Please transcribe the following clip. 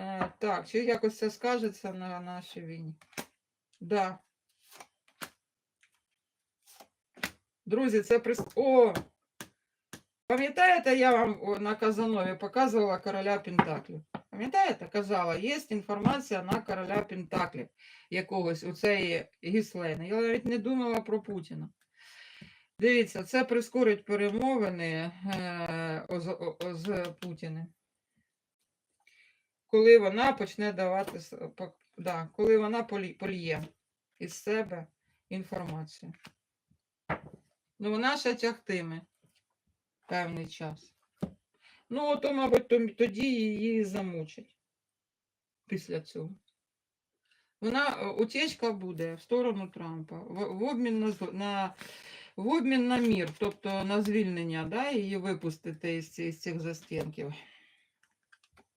Е, так, чи якось це скажеться на нашій війні? Да. Друзі, це прис... О! Пам'ятаєте, я вам на Казанові показувала короля Пентаклів? Пам'ятаєте, казала, є інформація на короля Пентаклів якогось у цієї гіслени. Я навіть не думала про Путіна. Дивіться, це прискорить перемовини е, з, з Путіним. Коли вона почне давати, да, коли вона поліє із себе інформацію. Ну, вона ще тягтиме певний час. Ну, то, мабуть, тоді її замучать після цього. Вона е, утечка буде в сторону Трампа в обмін на, на в обмін на мір, тобто на звільнення, да, її випустити із, із цих застінків.